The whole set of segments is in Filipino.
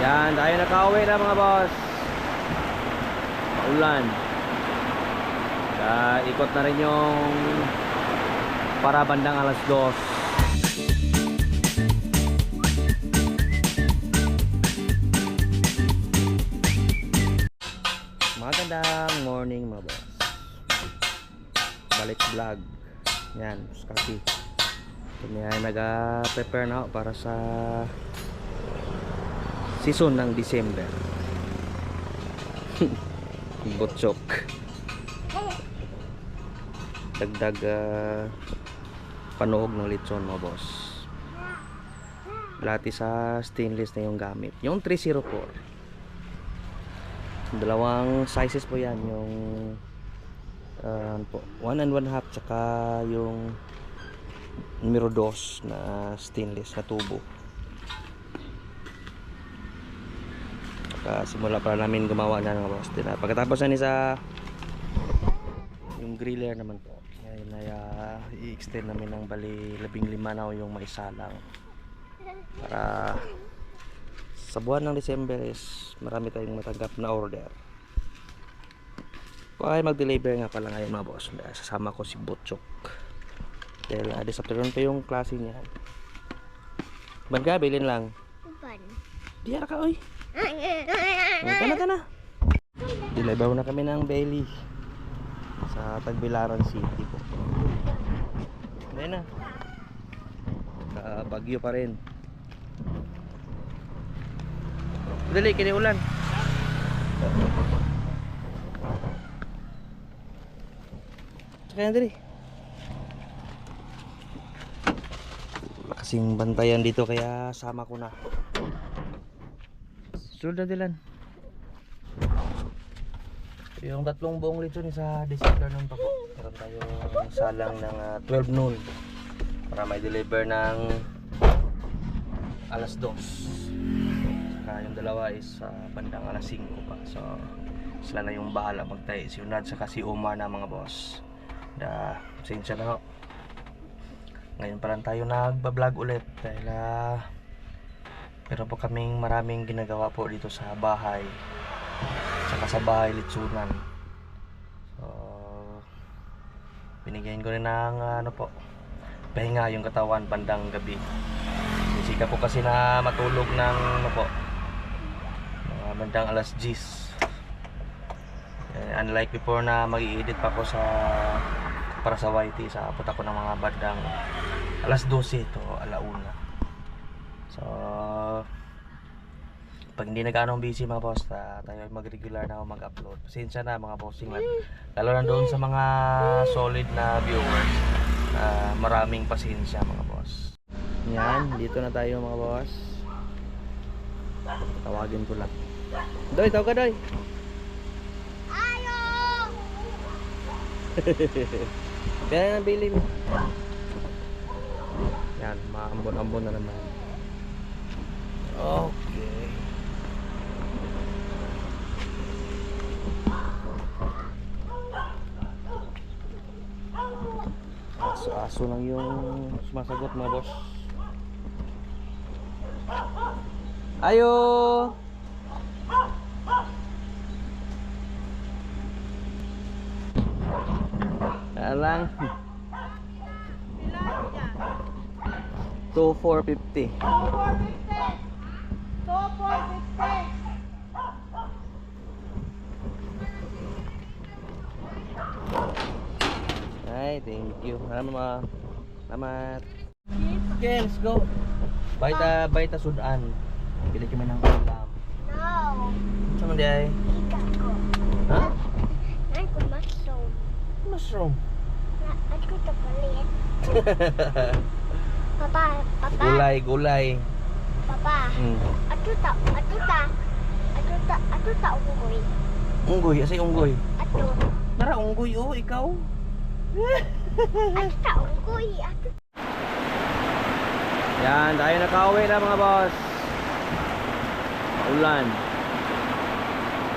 Yan, tayo nakauwi na mga boss. Ulan. Kaya ikot na rin yung para bandang alas dos. Magandang morning mga boss. Balik vlog. Yan, kasi kami ay nag-prepare na ako para sa season ng December. Butchok. Dagdag ah, panuog ng lechon mga boss. Lati sa stainless na yung gamit. Yung 304. Dalawang sizes po yan. Yung ah, ano po, 1 and 1 half tsaka yung numero 2 na stainless na tubo. Saka simula pa namin gumawa na ng boss. Din, pagkatapos na ni sa yung griller naman po. Ngayon ay ah, i-extend namin ng bali labing lima na yung maisalang. Para sa buwan ng December is marami tayong matanggap na order. Pakay mag-deliver nga pala ngayon mga boss. Sasama ko si Butchok. Dahil uh, this afternoon pa yung klase niya. Ban ka, bilin lang. Uban. Di ka oy. Ka na ka na. Deliver na kami ng Bailey sa Tagbilaran City po. Ayun na. Sa Bagyo pa rin. Dali, kini ulan. Tsaka yan dali. Kasing bantayan dito kaya sama ko na. Sunod na dilan. Yung tatlong buong lechon sa December nun pa po. Meron tayong salang ng ah, 12 noon para may deliver ng alas 2. Saka yung dalawa is ah, bandang alas 5 pa. So sila na yung bahala magtayo. Si Unad saka si Umar na mga boss. Da, pasensya na ho. Ngayon pa lang tayo nagbablog ulit dahil ah, pero po kaming maraming ginagawa po dito sa bahay saka sa bahay litsunan. So binigyan ko rin ng ano po pahinga yung katawan bandang gabi. Sisika po kasi na matulog ng ano po mga bandang alas 10 eh, unlike before na mag edit pa ko sa para sa YT sa abot ako ng mga bandang alas 12 to alauna. So pag hindi na gaano busy mga boss ta, tayo ay mag-regular na mag-upload pasensya na mga bossing lalo, lalo na doon sa mga solid na viewers na maraming pasensya mga boss yan dito na tayo mga boss tawagin ko lang Doy, tawag ka Doy Ayo! Kaya na bili mo. Yan, maambon-ambon na naman. Okay. Aso-aso lang yung sumasagot mga boss. Ayo! Alang. 2450. 2,450. Ay, thank you. Ano ma? Salamat. Okay, let's go. Baita, baita sudan. Bili kami ng ulam. No. Sama di ay? Ika ko. Ha? Ay, ko mushroom. Mushroom. Na, at ko ito palit. Papa, papa, Gulay, gulay. papa. Hmm. Ato ta, ato ta. Ato ta, ato ta unggoy. Unggoy, asay unggoy. Ato. Tara, unggoy oh, ikaw. Ta unggoy. Ato Yan, tayo nakauwi na mga boss. Ulan.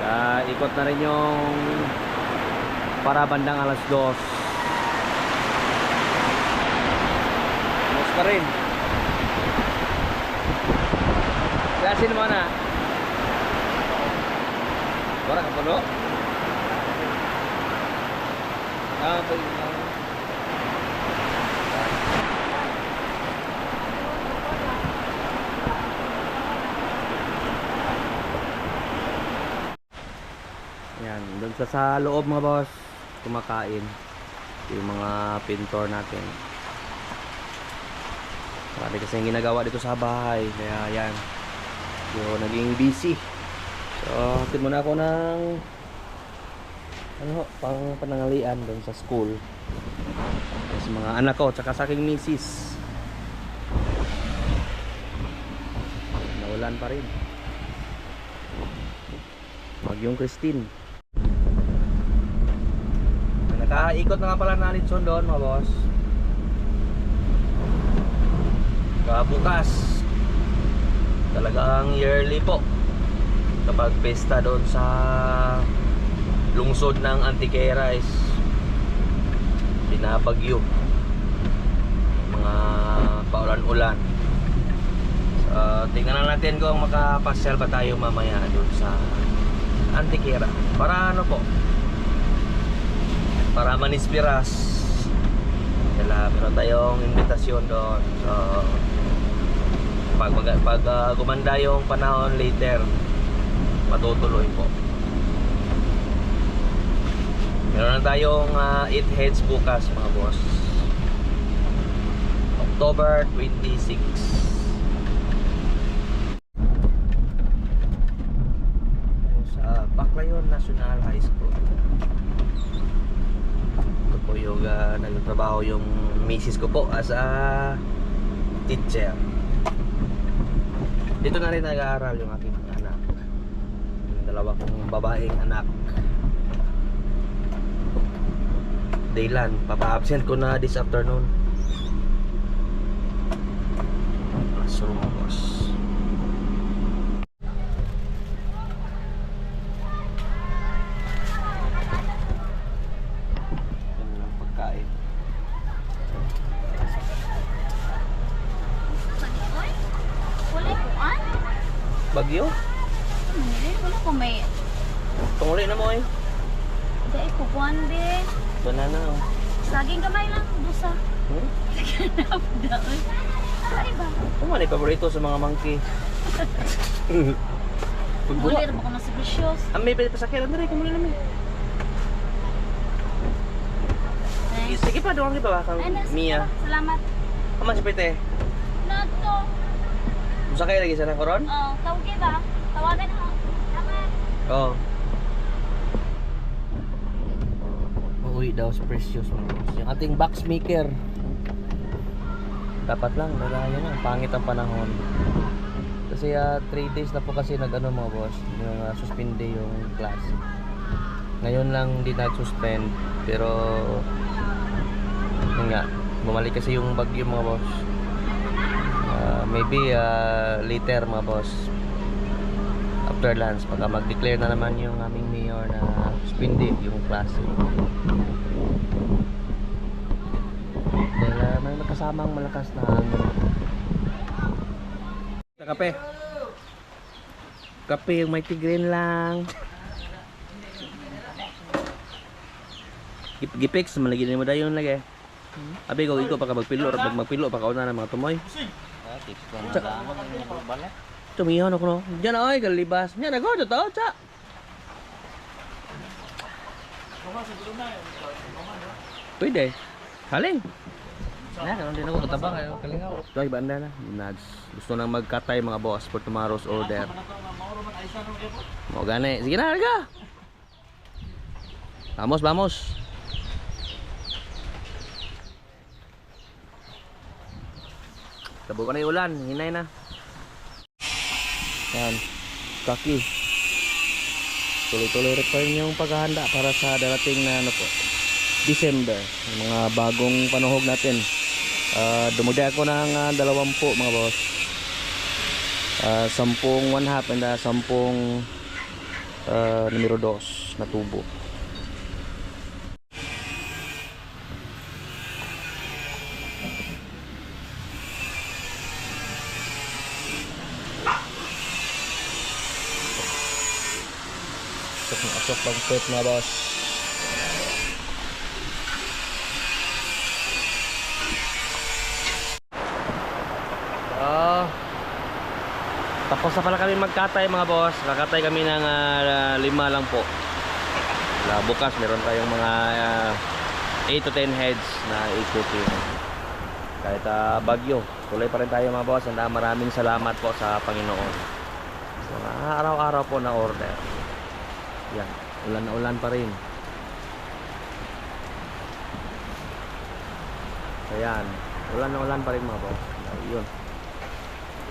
Kaya ikot na rin yung para bandang alas dos. Mas pa rin. Gasin mo na. Wala ka puno? Ah, pwede na. Yan, doon sa sa loob mga boss, kumakain. Yung mga pintor natin. Marami kasi yung ginagawa dito sa bahay, kaya yan. So, naging busy. So, hatid muna ako ng ano, pang panangalian doon sa school. Sa mga anak ko, tsaka sa aking misis. Naulan pa rin. Magyong Christine. Nakaikot na nga pala na Litson doon mga boss. Kabukas. Talagang yearly po. Kapag pesta doon sa lungsod ng Antiquera is binabagyo. Mga paulan-ulan. So, tingnan natin kung makapasyal ba tayo mamaya doon sa Antiquera. Para ano po? Para manispiras. Kaya meron tayong invitasyon doon. So, pag, pag, pag ah, gumanda yung panahon later, matutuloy po. Meron tayong 8 heads bukas mga boss. October 26. Sa Baclayon National High School. Po yung misis ko po as a teacher. Dito na rin nag-aaral yung aking anak. Yung dalawa kong babaeng anak. Daylan, papa-absent ko na this afternoon. Classroom boss. Yan lang pagkain. Wala ko an. Bagyo? Hindi, wala ko may... Tunguli na mo eh. Dahil ko kuhan din. Banana oh. Saging gamay lang, dusa. Hmm? Daon. Ay ba? Ano paborito sa mga monkey? Pagbuha. Bulir mo ko na sa Precious. Ang may pwede pasakyan. Ano rin, kumuli namin. Sige, pa, doon ka ba? Mia. Salamat. Kaman si Pete. Nato. Musakay lagi sa koron? Oh, tawag ba? Tawagan ha. Salamat. Oo. Uuwi daw sa Precious boss. Yung ating box maker. Dapat lang, nalaya na. Pangit ang panahon. Kasi 3 days na po kasi nag-ano mga boss. Yung uh, suspende yung class. Ngayon lang hindi nag-suspend. Pero, yun nga. Bumalik kasi yung bagyo mga boss. Maybe ah, later mga boss. After lunch pagka mag-declare na naman yung aming mayor na suspindi yung klase. Dahil uh, may nakasamang malakas na hangin sa kape. Kape yung may tigrin lang. Gip gipix malagi na mo dayon lagi. Abi ko ikaw pa ka magpilo pag magpilo pa ka na ng mga tumoy Tumihan ako no. Diyan na oy, kalibas. Diyan ako, totoo, tsa. Pwede. Haling. Na, karon din ako katabang kayo kalingaw. Ito ay banda na. Nads. Gusto nang magkatay mga boss for tomorrow's order. Mo gani. Sige na, halika. Vamos, vamos. Tabo ka na yung ulan. Hinay na. Yan. Kaki. Tuloy-tuloy rin pa rin yung paghahanda para sa darating na ano po. December. Mga bagong panuhog natin. Uh, dumudi ako ng uh, dalawampu mga boss. Ah, sampung one half and uh, sampung uh, numero dos na tubo. Asok na asok pang puwet mga boss. Ah. tapos na pala kami magkatay mga boss. Kakatay kami ng ah, lima lang po. Wala, bukas meron tayong mga 8 to 10 heads na ikutin. Kahit ah, bagyo, tuloy pa rin tayo mga boss. And ah, maraming salamat po sa Panginoon. Mga araw-araw po na order. Yan, ulan na ulan pa rin. Ayan, ulan na ulan pa rin mga boss. Ayun.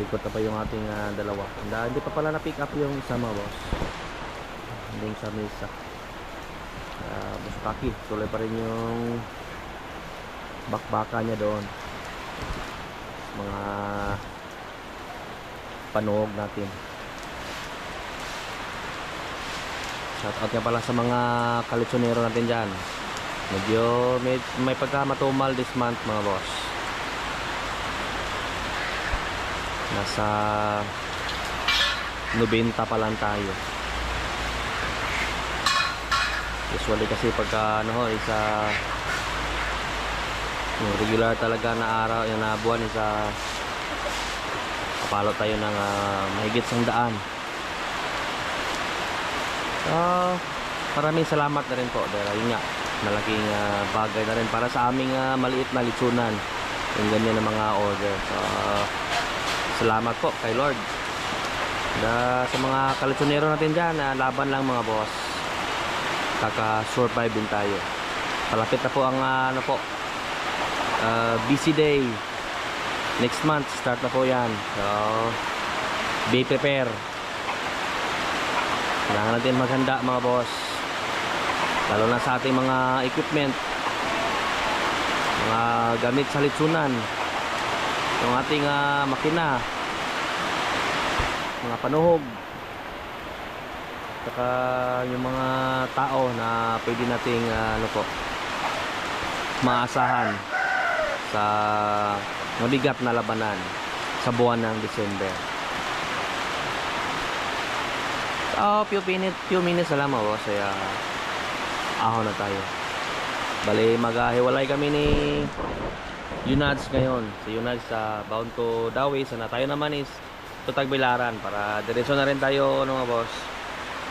Ikot na pa yung ating ah, dalawa. Hindi, hindi pa pala na-pick up yung isa mga boss. Yung sa mesa. Uh, Busukaki, tuloy pa rin yung bakbaka niya doon. Mga panuog natin. Shoutout nga pala sa mga kalitsonero natin dyan. Medyo may, may pagkamatumal this month mga boss. Nasa 90 pa lang tayo. Usually kasi pagka ano ho, isa yung regular talaga na araw, yung na buwan isa kapalo tayo ng ah, mahigit sang daan. So, maraming salamat na rin po dahil yun nga, malaking ah, bagay na rin para sa aming ah, maliit na litsunan yung ganyan na mga order. So, salamat po kay Lord. Da, sa mga kalitsonero natin dyan, ah, laban lang mga boss. Kaka-survive din tayo. Palapit na po ang ah, ano po, ah, busy day. Next month, start na po yan. So, be prepare. Kailangan natin maghanda mga boss. Lalo na sa ating mga equipment. Mga gamit sa litsunan. Yung ating ah, makina. Mga panuhog. Saka yung mga tao na pwede nating ah, ano po maasahan sa mabigat na labanan sa buwan ng December. So, few minutes, few minutes na lang mga boss. Kaya, ahon na tayo. Bali, maghiwalay kami ni Yunads ngayon. Si Yunads sa bound to Dawi. Sana tayo naman is to Tagbilaran para diretso na rin tayo ano mga boss.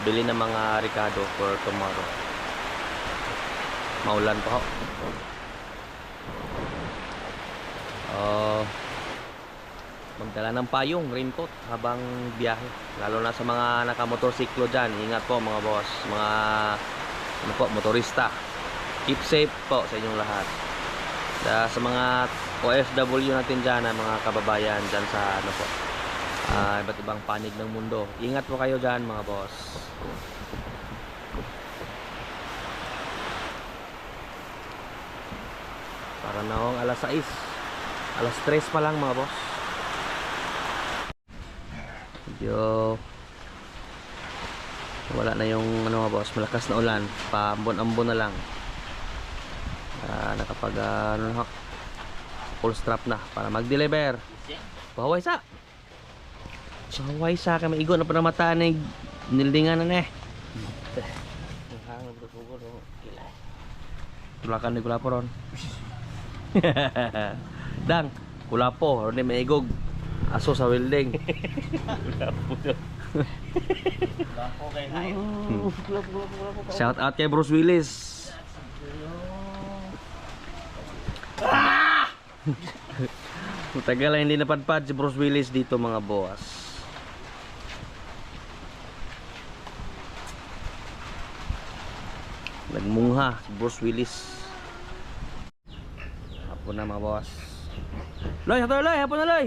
Bili ng mga Ricardo for tomorrow. Maulan pa ho. Oh, magdala ng payong, raincoat habang biyahe. Lalo na sa mga nakamotorsiklo dyan. Ingat po mga boss, mga ano po, motorista. Keep safe po sa inyong lahat. Da, sa mga OFW natin dyan, ah, mga kababayan dyan sa ano po, ah, iba't ibang panig ng mundo. Ingat po kayo dyan mga boss. Para na akong alas 6. Alas 3 pa lang mga boss. Medyo wala na yung ano mga boss, malakas na ulan. Paambon-ambon na lang. Ah, nakapag ano na, full strap na para mag-deliver. Pahaway sa. Pahaway sa kami igo na pa na mata ni nildingan na eh. Tulakan ni kulapo ron. Dang, kulapo, ron ni maigog. Aso sa welding. Shout out kay Bruce Willis. Matagal lang hindi napadpad si Bruce Willis dito mga boss. Nagmungha si Bruce Willis. Hapon na mga boss. Loy, hapon na loy, hapon na loy.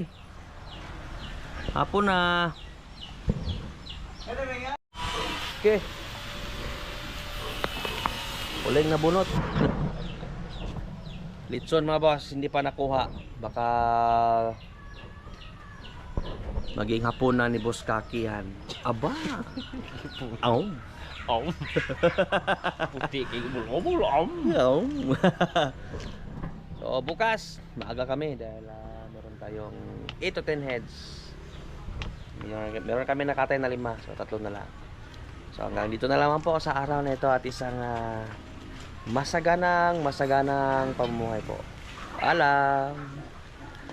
Hapon na. Okay. Uling na bunot. Litson mga boss, hindi pa nakuha. Baka maging hapunan ni Boss Kaki yan. Aba. Aw. Om. Puti kay bulong-bulong. Aw. so bukas, maaga kami dahil ah, meron tayong 8 to 10 heads. Meron, kami nakatay na lima, so tatlo na lang. So hanggang dito na lamang po sa araw na ito at isang ah, masaganang masaganang pamumuhay po. Alam.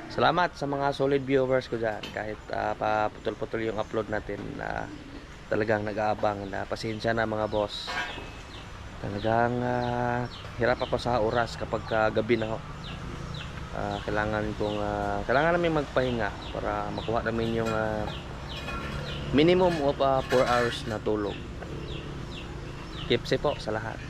Salamat sa mga solid viewers ko dyan. Kahit ah, paputol-putol yung upload natin na talagang nag-aabang na pasensya na mga boss. Talagang ah, hirap ako sa oras kapag ah, gabi na ho. Ah, kailangan kong ah, kailangan namin magpahinga para makuha namin yung ah, minimum of 4 hours na tulog. Keep safe po sa lahat.